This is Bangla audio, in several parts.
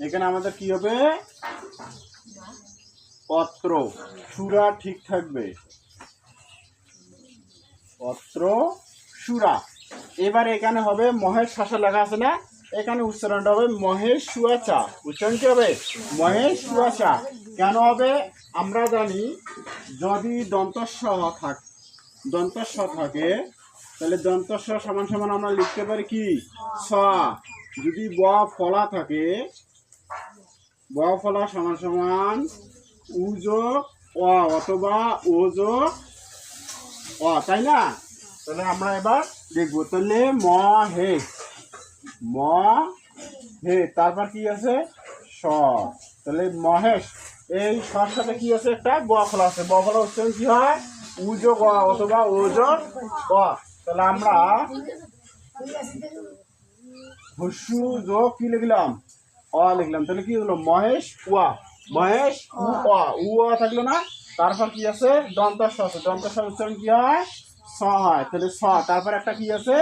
এখানে আমাদের কি হবে? পত্র। সুরা ঠিক থাকবে। পত্র, সুরা। এবার এখানে হবে মহেশ শাসা লেখা আছে না? এখানে উচ্চারণটা হবে মহেশ সুয়াচা উচ্চারণ কি হবে? মহেশ সুয়াচা কেন হবে? আমরা জানি যদি দন্তস্ব থাক, দন্তস্ব থাকে, তাহলে দন্তস্ব সমান সমান আমরা লিখতে পারি কি? স। যদি ব, ফলা থাকে ব ফলা সমান সমান উজ অ অথবা ওজ অ তাই না? তাহলে আমরা এবার দেখব। তাহলে ম হে। ম হে তারপর কি আছে? স। তাহলে মহেশ এই সর সাথে কি আছে? একটা গ ফলা আছে। ব ফলা হচ্ছে কি হয়? উজ গ অথবা ওজ ক তাহলে আমরা হুসু যোগ কি লিখলাম? অ লিখলাম। তাহলে কি হলো? মহেশ উয়া। মহেশ উ অ উ থাকল না? তারপর কি আছে? দন্ত আছে। দন্ত উচ্চারণ কি হয়? স হয় তাহলে স তারপর একটা কি আছে?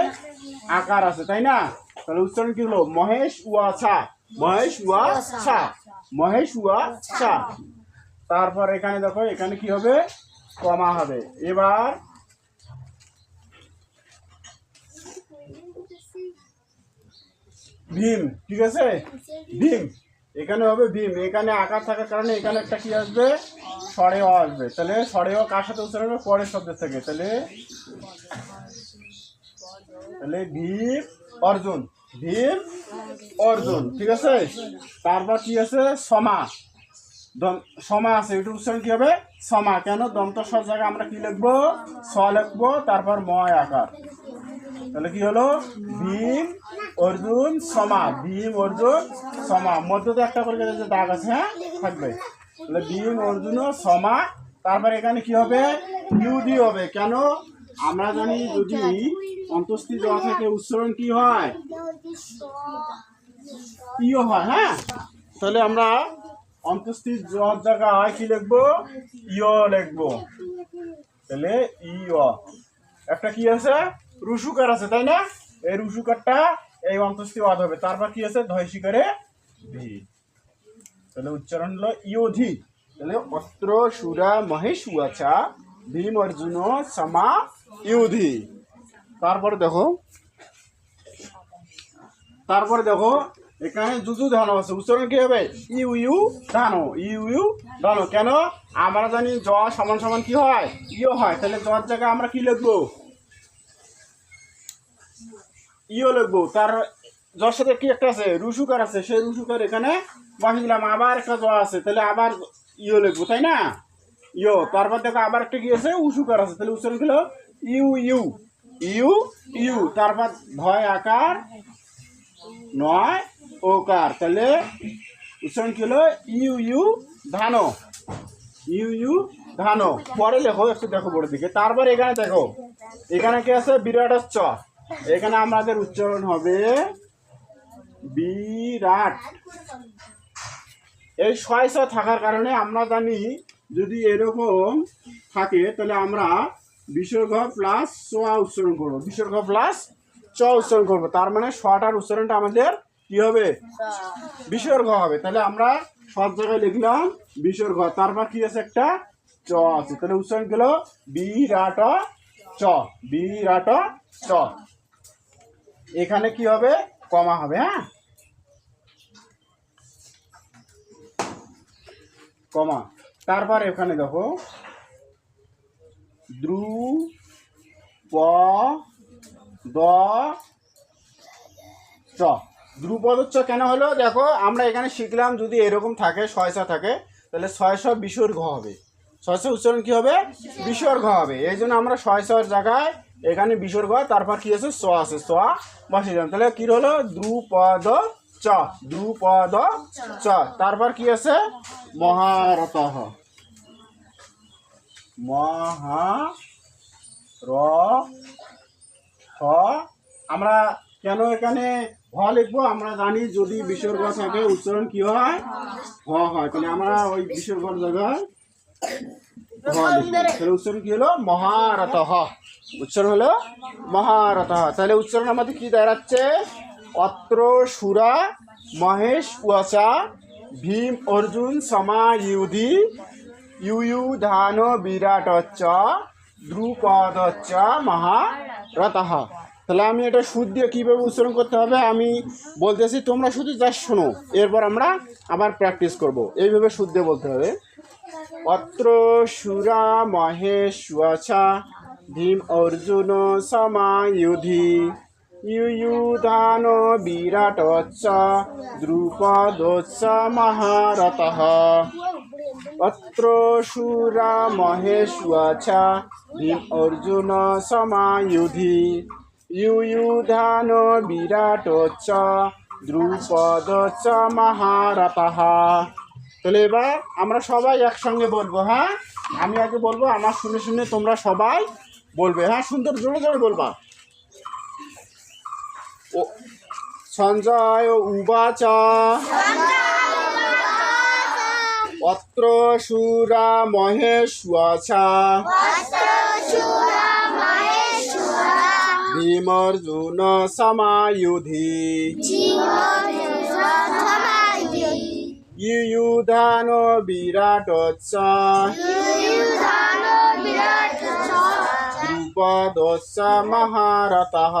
আকার আছে, তাই না? তাহলে উচ্চারণ কি হলো? মহেশ উয়া ছা। মহেশ উয়া ছা। মহেশ উয়া ছা। তারপর এখানে দেখো, এখানে কি হবে? কমা হবে। এবার ভীম, ঠিক আছে? ভীম, এখানে হবে ভীম। এখানে আকার থাকার কারণে এখানে একটা কি আসবে? সরেও আসবে। তাহলে সরেও কার সাথে উচ্চারণ হবে? পরের শব্দের থেকে। তাহলে তাহলে ভীম অর্জুন ভীম অর্জুন, ঠিক আছে? তারপর কি আছে? সমা। দম- সমা আছে। এটা উচ্চারণ কি হবে? সমা। কেন? দন্ত সব জায়গায় আমরা কি লিখব? স লিখব, তারপর ময় আকার। তাহলে কি হলো? ভীম, অর্জুন, সমা। ভীম, অর্জুন, সমা। মধ্যতে একটা করে যে দাগ আছে হ্যাঁ? থাকবে। তাহলে ভীম, অর্জুন সমা। তারপর এখানে কি হবে? ইউদি হবে। কেন? আমরা জানি যদি অন্তস্থি জ থেকে, উচ্চারণ কি হয়? ইও হয় হ্যাঁ? তাহলে আমরা অন্তস্থিত জ জায়গায় কি লিখব? ইয় লিখব। তাহলে ইয়। একটা কি আছে? রুসুকার আছে, তাই না? এই রুসুকারটা এই অন্তস্থি ওয়াদ হবে। তারপর কি আছে? ধৈশিকারে ভি। তাহলে উচ্চারণ হলো ইয়োধি। তাহলে অস্ত্র, সুরা, মহেশ, উয়াচা, ভীম, অর্জুন, সমা ইউধি তারপরে দেখো। তারপরে দেখো, এখানে জুজু ধানো আছে। উচ্চারণ কি হবে? ইউ ইউ, ধানো। ইউ ইউ, ধানো। কেন? আমরা জানি জ সমান সমান কি হয়? ইও হয়। তাহলে জর জায়গায় আমরা কি লিখব? ইও লিখব তার জর সাথে কি একটা আছে? রুসুকার আছে। সেই রুসুকার এখানে বাকি দিলাম আবার একটা জ আছে। তাহলে আবার ইও লিখব তাই না? ইও, তারপর দেখো আবার একটা কি আছে? উসুকার আছে। তাহলে উচ্চারণ কি হলো ইউ ইউ। ইউ ইউ। তারপর ভয়, আকার। নয়, ওকার। তাহলে উচ্চারণ কি হলো? ইউ ইউ, ধানো। ইউ ইউ, ধানো। পরে লেখো, একটু দেখো বড় দিকে তারপর এখানে দেখো। এখানে কি আছে? বিরাট চ। এখানে আমাদের উচ্চারণ হবে বিরাট। এই ছয় থাকার কারণে আমরা জানি যদি এরকম থাকে, তাহলে আমরা বিসর্গ প্লাস চ উচ্চারণ করব। বিসর্গ প্লাস চ উচ্চারণ করব। তার মানে ছটার উচ্চারণটা আমাদের কি হবে? বিসর্গ হবে। তাহলে আমরা সব জায়গায় লিখলাম বিসর্গ। তারপর কি আছে একটা? চ আছে। তাহলে উচ্চারণ গেল বিরাট চ। বিরাট চ। এখানে কি হবে? কমা হবে হ্যাঁ? কমা। তারপর এখানে দেখো। দ্রু, প, দ, চ। ধ্রুপদচ্চ কেন হলো? দেখো, আমরা এখানে শিখলাম যদি এরকম থাকে, ছয়শো থাকে, তাহলে ছয়শো বিসর্গ হবে। ছয়শো উচ্চারণ কি হবে? বিসর্গ হবে। এই জন্য আমরা ছয়শোর জায়গায় এখানে বিসর্গ তারপর কি আছে? স আছে। স, বসে যান। তাহলে কি হলো? দ্রুপদ চ দ্রুপদ চ। তারপর কি আছে? মহারত মহা র হ আমরা কেন এখানে ভ লিখব? আমরা জানি যদি বিসর্গ থাকে, উচ্চারণ কি হয়? হ হয়। তাহলে আমরা ওই বিসর্গর জায়গায় হ তাহলে উচ্চারণ কি হলো? মহারত উচ্চারণ হলো মহারত তাহলে উচ্চারণ আমাদের কি দাঁড়াচ্ছে? অত্র, সুরা, মহেশ ওয়াচা ভীম, অর্জুন সমায়ুধি ইউয়ুধান বিরাটচ্চ দ্রুপদচ্চ মহারথः। তাহলে আমি এটা সুদ দিয়ে কীভাবে উচ্চারণ করতে হবে? আমি বলতেছি, তোমরা শুধু জাস্ট শোনো। এরপর আমরা আবার প্র্যাকটিস করব। এইভাবে সুদ দিয়ে বলতে হবে। অত্র সুরা মহেশ ওয়াচা ভীম অর্জুন সমায়ুধি, ইউয়ুধান বিরাটচ্চ, দ্রুপদচ্চ মহারথः। অত্র সুরা মহেশ ওয়াচা ভীম অর্জুন সমায়ুধি, ইউয়ুধান বিরাটচ্চ, দ্রুপদচ্চ মহারথः। তাহলে এবার আমরা সবাই একসঙ্গে বলব হ্যাঁ? আমি আগে বলব আমার শুনে শুনে তোমরা সবাই বলবে হ্যাঁ? সুন্দর জোরে জোরে বলবা। ও সঞ্জয় উবাচ। অত্র সুরা মহেশ্বচা। ভীমর্জুন সমায়ুধি। ইয়ুধান বিরাটচ্চ দ্রুপদস্য মহারথः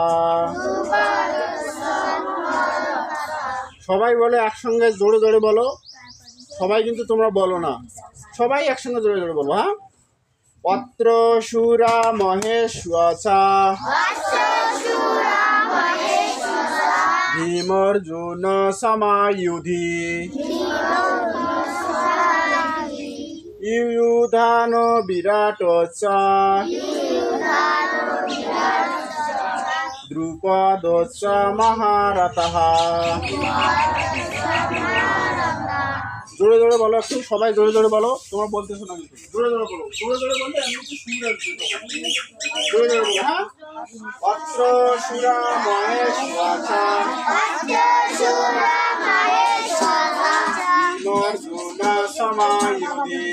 সবাই বলে একসঙ্গে জোরে জোরে বলো। সবাই কিন্তু তোমরা বলো না। সবাই একসঙ্গে জোরে জোরে বলো হ্যাঁ? পত্র সুরা মহেশ্বচা ভীমর্জুন সমায়ুধি ইয়ুধান বিরাটচ্চ দ্রুপদস্য মহারথः জোরে জোরে বলো একটু সবাই জোরে জোরে বলো তোমরা বলতেছো না কিন্তু জোরে জোরে বলো জোরে জোরে বললে আমি জোরে জোরে বলো হ্যাঁ অত্র সুরা মহেশ বাচা অর্জুন সমায়ুধি